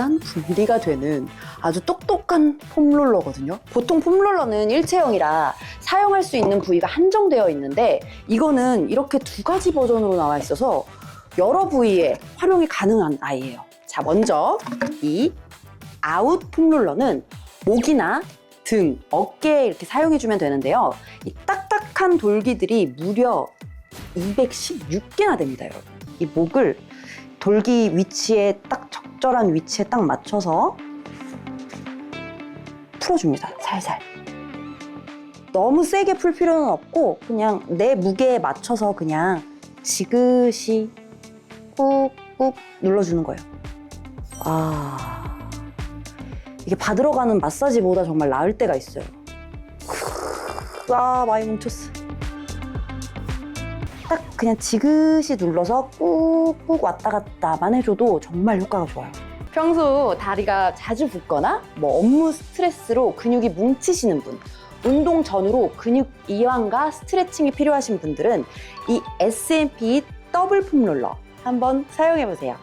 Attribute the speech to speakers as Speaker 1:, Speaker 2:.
Speaker 1: 2단 분리가 되는 아주 똑똑한 폼롤러거든요. 보통 폼롤러는 일체형이라 사용할 수 있는 부위가 한정되어 있는데 이거는 이렇게 두 가지 버전으로 나와 있어서 여러 부위에 활용이 가능한 아이예요. 자, 먼저 이 아웃 폼롤러는 목이나 등, 어깨에 이렇게 사용해주면 되는데요. 이 딱딱한 돌기들이 무려 216개나 됩니다, 여러분. 이 목을 돌기 위치에 딱 적절한 위치에 딱 맞춰서 풀어줍니다, 살살. 너무 세게 풀 필요는 없고 그냥 내 무게에 맞춰서 그냥 지그시 꾹꾹 눌러주는 거예요. 아 이게 받으러 가는 마사지보다 정말 나을 때가 있어요. 아 많이 뭉쳤어. 딱 그냥 지그시 눌러서 꾹꾹 왔다 갔다만 해줘도 정말 효과가 좋아요. 평소 다리가 자주 붓거나 뭐 업무 스트레스로 근육이 뭉치시는 분, 운동 전후로 근육 이완과 스트레칭이 필요하신 분들은 이 S&P 더블 폼롤러 한번 사용해 보세요.